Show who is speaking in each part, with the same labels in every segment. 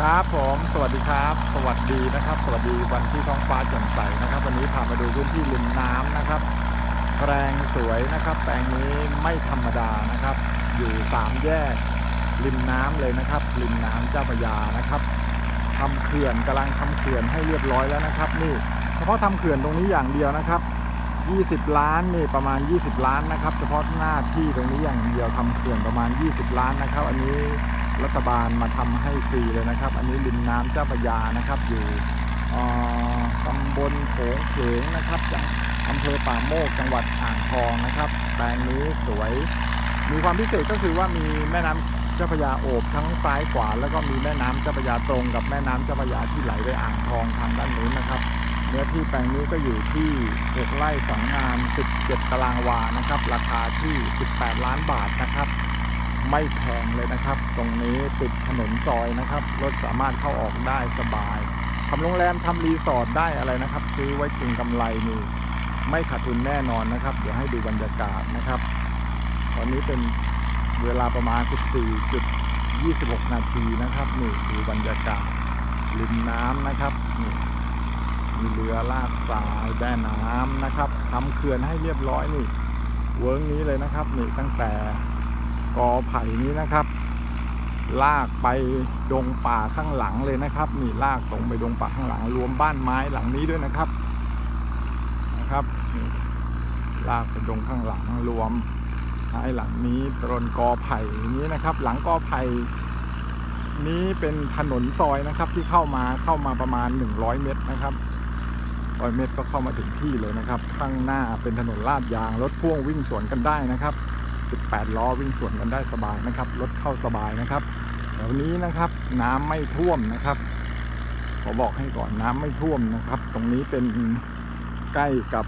Speaker 1: ครับผมสวัสดีครับ สวัสดีนะครับ สวัสดีวันที่ท้องฟ้าแจ่มใสนะครับ วันนี้พามาดูพื้นที่ริมน้ำนะครับแปลงสวยนะครับ แปลงนี้ไม่ธรรมดานะครับ อยู่สามแยกริมน้ำเลยนะครับ ริมน้ำเจ้าพระยานะครับทำเขื่อนกำลังทำเขื่อนให้เรียบร้อยแล้วนะครับ นี่เฉพาะทำเขื่อนตรงนี้อย่างเดียวนะครับ 20 ล้านนี่ประมาณ 20 ล้านนะครับ เฉพาะหน้าที่ตรงนี้อย่างเดียวทำเขื่อนประมาณ 20 ล้านนะครับ อันนี้ รัฐบาลมาทำให้ฟรีเลยนะครับ อันนี้ริมน้ำเจ้าพระยานะครับ อยู่อ่อตำบลโขงเขงนะครับจังอำเภอป่าโมกจังหวัดอ่างทองนะครับ แปลงนี้สวยมีความพิเศษก็คือว่ามีแม่น้ำเจ้าพระยาโอบทั้งซ้ายขวา แล้วก็มีแม่น้ำเจ้าพระยาตรงกับแม่น้ำเจ้าพระยาที่ไหลไปอ่างทองทางด้านนู้นนะครับเนื้อที่แปลงนี้ก็อยู่ที่6ไร่2งาน 17 ตารางวานะครับ ราคาที่ 18 ล้านบาทนะครับ ไม่แพงเลยนะครับ ตรงนี้ติดถนนซอยนะครับ รถสามารถเข้าออกได้สบายทำโรงแรมทำรีสอร์ทได้อะไรนะครับ ซื้อไว้กินกำไรนี่ไม่ขาดทุนแน่นอนนะครับ เดี๋ยวให้ดูบรรยากาศนะครับ ตอนนี้เป็นเวลาประมาณ 14.26 นาทีนะครับนี่ดูบรรยากาศริมน้ำนะครับนี่มีเรือลากทรายแม่น้ำนะครับทำเขื่อนให้เรียบร้อยนี่เวิร์กนี้เลยนะครับนี่ตั้งแต่ กอไผ่นี้นะครับ ลากไปดงป่าข้างหลังเลยนะครับนี่ลากตรงไปดงป่าข้างหลัง รวมบ้านไม้หลังนี้ด้วยนะครับนะครับนี่ลากไปดงข้างหลังรวมท้ายหลังนี้ตรนกอไผ่นี้นะครับ หลังกอไผ่นี้เป็นถนนซอยนะครับที่เข้ามาเข้ามาประมาณ 100 เมตรนะครับ100เมตรก็เข้ามาถึงที่เลยนะครับ ข้างหน้าเป็นถนนลาดยางรถพ่วงวิ่งสวนกันได้นะครับ 18 ล้อวิ่งสวนกันได้สบายนะครับ รถเข้าสบายนะครับแถวนี้นะครับน้ำไม่ท่วมนะครับขอบอกให้ก่อนน้ำไม่ท่วมนะครับ ตรงนี้เป็นใกล้กับ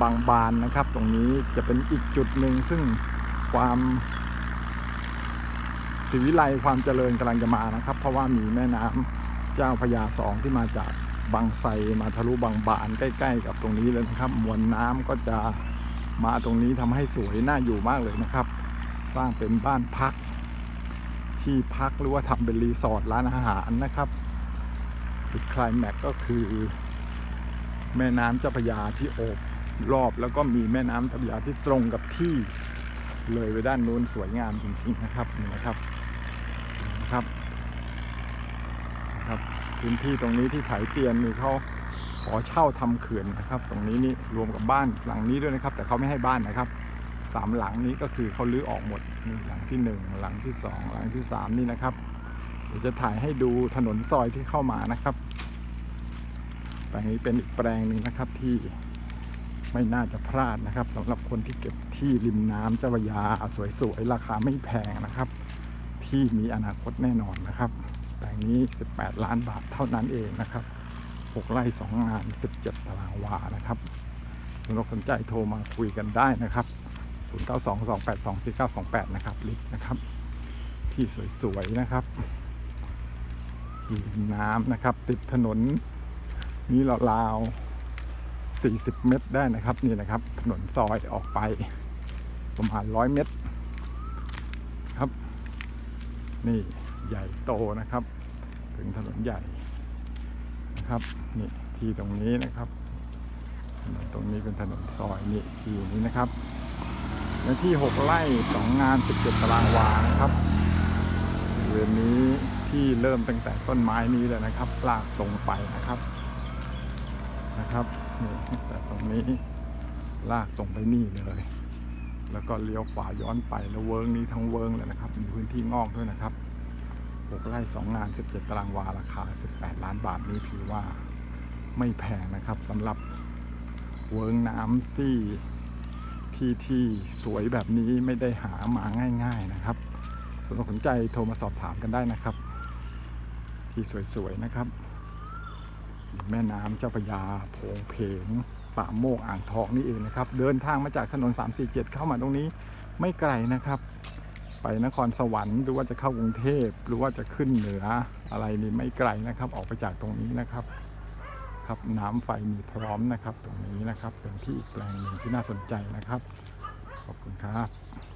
Speaker 1: บางบานนะครับ ตรงนี้จะเป็นอีกจุดหนึ่งซึ่งความศรีวิไลความเจริญกำลังจะมานะครับ เพราะว่ามีแม่น้ำเจ้าพระยาสองที่มาจากบางไทรมาทะลุบางบานใกล้ ๆ กับตรงนี้เลยนะครับ มวลน้ำก็จะ มาตรงนี้ทำให้สวยน่าอยู่มากเลยนะครับ สร้างเป็นบ้านพัก ที่พักหรือว่าทำเป็นรีสอร์ทร้านอาหารนะครับจุดคลายแม็กก็คือ แม่น้ำเจ้าพระยาที่โอบรอบแล้วก็มีแม่น้ำเจ้าพระยาที่ตรงกับที่เลยไปด้านนู้นสวยงามจริงๆนะครับนี่นะครับนะครับ นะครับ พื้นที่ตรงนี้ที่ไถเตียนนี่เขาขอเช่าทำเขื่อนนะครับ ตรงนี้นี่รวมกับบ้านหลังนี้ด้วยนะครับ แต่เขาไม่ให้บ้านนะครับสามหลังนี้ก็คือเขาลื้อออกหมดนี่หลังที่หนึ่งหลังที่สองหลังที่สามนี่นะครับเดี๋ยวจะถ่ายให้ดูถนนซอยที่เข้ามานะครับแปลงนี้เป็นอีกแปลงหนึ่งนะครับที่ไม่น่าจะพลาดนะครับสำหรับคนที่เก็บที่ริมน้ำเจ้าพระยาสวยๆราคาไม่แพงนะครับ ที่มีอนาคตแน่นอนนะครับ แปลงนี้ 18 ล้านบาทเท่านั้นเองนะครับ 6 ไร่2งาน 17 ตารางวานะครับสำหรับสนใจโทรมาคุยกันได้นะครับ 0922824928 นะครับ ลิฟต์นะครับ ที่สวยๆนะครับริมน้ำนะครับ ติดถนนนี้ราวๆ40 เมตรได้นะครับ นี่นะครับ ถนนซอยออกไปประมาณ 100 เมตร ครับ นี่ ใหญ่โตนะครับ ถึงถนนใหญ่นะครับนี่ที่ตรงนี้นะครับ ตรงนี้เป็นถนนซอยนี่ที่นี้นะครับเนื้อที่ 6 ไร่ 2 งาน 17 ตารางวานะครับบริเวณนี้ที่เริ่มตั้งแต่ต้นไม้นี้เลยนะครับ ลากตรงไปนะครับนะครับนี่แต่ตรงนี้ลากตรงไปนี่เลย แล้วก็เลี้ยวขวาย้อนไปแล้วเวิร์งนี้ทั้งเวิร์งเลยนะครับ มีพื้นที่งอกด้วยนะครับ 6 ไร่ 2 งาน 17 ตารางวา ราคา 18 ล้านบาทนี้ถือว่าไม่แพงนะครับสำหรับเวิร์งน้ำซี่ที่ที่สวยแบบนี้ไม่ได้หามาง่าย ๆนะครับสนสนใจโทรมาสอบถามกันได้นะครับ ที่สวยๆนะครับ แม่น้ำเจ้าพระยาโผงเพงป่าโมกอ่างทองนี่เองนะครับ เดินทางมาจากถนน 347 เข้ามาตรงนี้ไม่ไกลนะครับ ไปนครสวรรค์หรือว่าจะเข้ากรุงเทพหรือว่าจะขึ้นเหนืออะไรนี่ไม่ไกลนะครับ ออกไปจากตรงนี้นะครับ ครับน้ำไฟมีพร้อมนะครับ ตรงนี้นะครับเป็นที่อีกแปลงหนึ่งที่น่าสนใจนะครับ ขอบคุณครับ